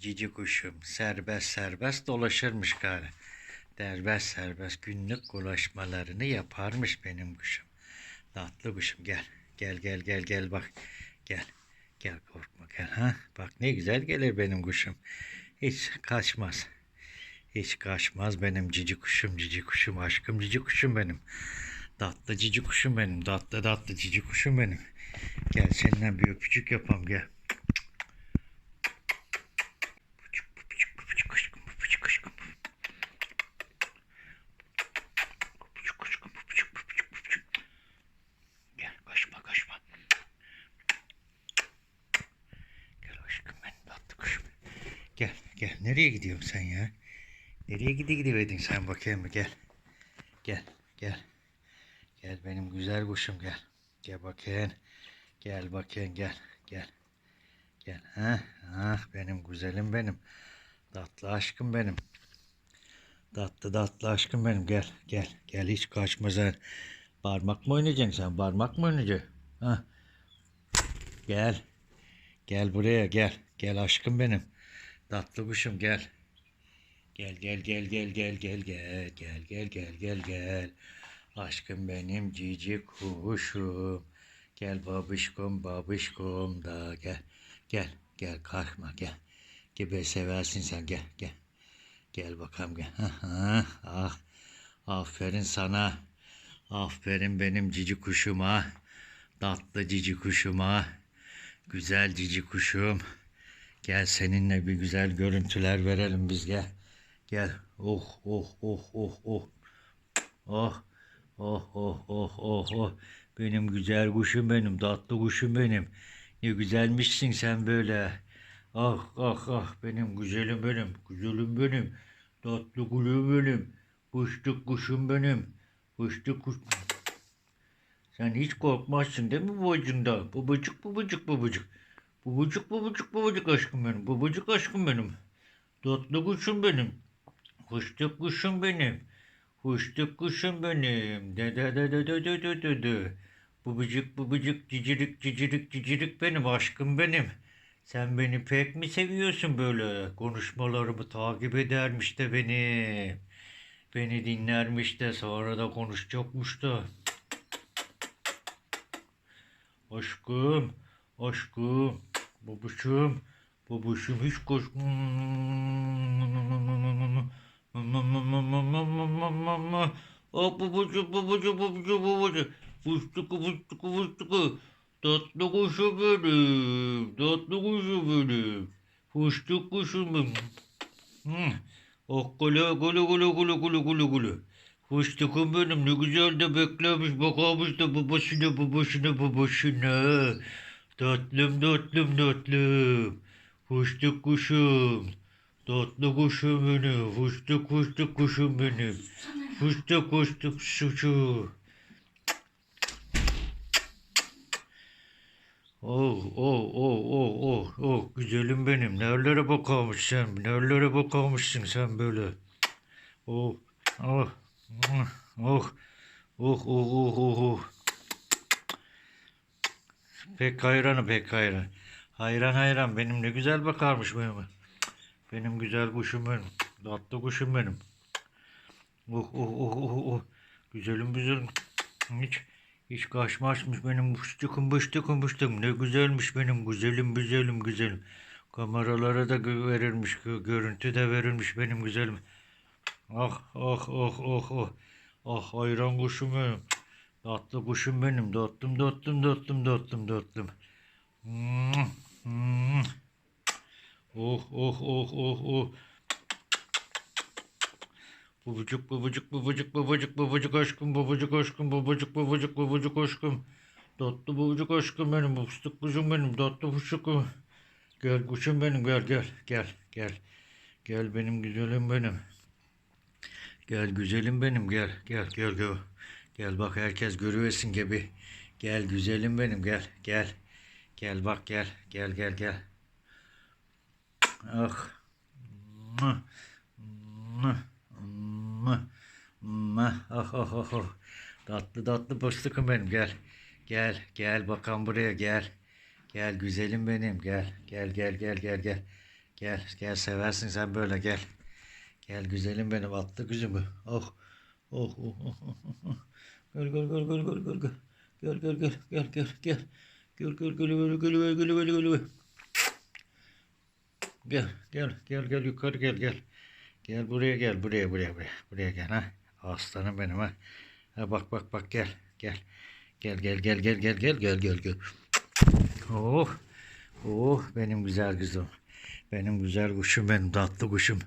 cici kuşum serbest serbest dolaşırmış gari. Derbest serbest günlük dolaşmalarını yaparmış benim kuşum. Tatlı kuşum gel. Gel gel gel gel bak. Gel. Gel korkma gel ha. Bak ne güzel gelir benim kuşum. Hiç kaçmaz. Hiç kaçmaz benim cici kuşum cici kuşum aşkım cici kuşum benim. Tatlı cici kuşum benim. Tatlı tatlı cici kuşum benim. Gel seninle bir öpücük yapalım gel. Öpücük, öpücük, öpücük aşkım, öpücük aşkım. Öpücük aşkım, öpücük, öpücük, öpücük. Gel kaçma kaçma. Gel aşkım benim tatlı kuşum. Gel. Nereye gidiyorsun sen ya? Nereye gidi gidiverdin sen bakayım mı? Gel. Gel gel. Gel benim güzel kuşum gel. Gel bakayım. Gel bakayım gel. Gel. Gel. Ha, ha benim güzelim benim. Tatlı aşkım benim. Tatlı tatlı aşkım benim. Gel gel. Gel hiç kaçma sen. Parmak mı oynayacaksın sen? Parmak mı oynayacaksın? Ha. Gel. Gel buraya gel. Gel aşkım benim. Tatlı kuşum gel. Gel gel gel gel gel gel gel gel gel gel gel gel. Aşkım benim cici kuşum. Gel babişkom babişkom da gel. Gel gel kalkma gel. Gibi seversin sen gel gel. Gel bakalım gel. Ah. Aferin sana. Aferin benim cici kuşuma. Tatlı cici kuşuma. Güzel cici kuşum. Gel seninle bir güzel görüntüler verelim biz gel. Gel. Oh oh oh oh oh. Oh. Oh oh oh oh oh. Benim güzel kuşum benim, tatlı kuşum benim. Ne güzelmişsin sen böyle. Ah ah ah benim güzelim benim, güzelim benim. Tatlı kulüm benim. Fıstık kuşum benim. Fıstık kuş... Sen hiç korkmazsın değil mi babacığında? Babacık babacık babacık. Babacık babacık babacık aşkım benim. Babacık aşkım benim. Tatlı kuşum benim. Fıstık kuşum benim. Fıstık kuşum benim. De de de de de de de de de. Babacık babacık cicirik cicirik cicirik benim aşkım benim. Sen beni pek mi seviyorsun böyle? Konuşmalarımı takip edermiş de beni. Beni dinlermiş de sonra da konuşacakmış da. Aşkım, aşkım, babuşum, babuşum hiç koş... Ah babacım, babacım, babacım, babacım. Fıstıkı, fıstıkı, fıstıkı. Tatlı kuşum benim, tatlı kuşum benim. Fıstık kuşum benim. Hmm. Oh gule gule gule gule gule gule gule. Fıstıkım benim ne güzel de beklemiş bakamış da babasına babasına babasına. Tatlım tatlım tatlım. Fıstık kuşum. Tatlı kuşum benim. Fıstık fıstık kuşum benim. Fıstık fıstık suçu. Oh oh oh oh oh oh güzelim benim. Nerelere bakamış sen? Nerelere bakamışsın sen böyle? Oh oh oh oh oh oh oh oh. Pek hayranım pek hayran. Hayran hayran benim ne güzel bakarmış benim. Benim güzel kuşum benim. Tatlı kuşum benim. Oh oh oh oh oh. Güzelim güzelim. Hiç hiç kaçmazmış benim bıştıkım bıştıkım bıştıkım. Ne güzelmiş benim güzelim güzelim güzelim. Kameralara da verilmiş, gö- görüntü de verilmiş benim güzelim. Ah ah ah ah ah. Ah hayran kuşum benim. Tatlı kuşum benim. Tatlım tatlım tatlım tatlım tatlım. Hmm, hmm. Oh oh oh oh oh. Babacık babacık babacık babacık babacık aşkım babacık aşkım babacık babacık babacık aşkım. Tatlı babacık aşkım benim fıstık kuşum benim tatlı fıstıkım. Gel kuşum benim gel gel gel gel. Gel benim güzelim benim. Gel güzelim benim gel gel gel gel. Gel bak herkes görüversin gibi. Gel güzelim benim gel gel. Gel bak gel gel gel gel. Ah. Mıh. Mıh. Mıh. Mıh. Ah ah ah ah. Tatlı tatlı fıstıkım benim gel. Gel gel bakalım buraya gel. Gel güzelim benim gel. Gel gel gel gel gel. Gel gel seversin sen böyle gel. Gel güzelim benim attı kızımı. Oh. Oh oh oh oh. oh. Gel gel gel gel gel gel. Gel gel gel gel gel gel. Gel gel gel gel gel gel gel gel gel gel. Gel gel gel gel yukarı gel gel. Gel buraya gel buraya buraya buraya. Buraya gel ha. Aslanım benim ha. Ha bak bak bak gel gel. Gel gel gel gel gel gel gel gel gel. Oh. Oh benim güzel kızım. Benim güzel kuşum benim tatlı kuşum.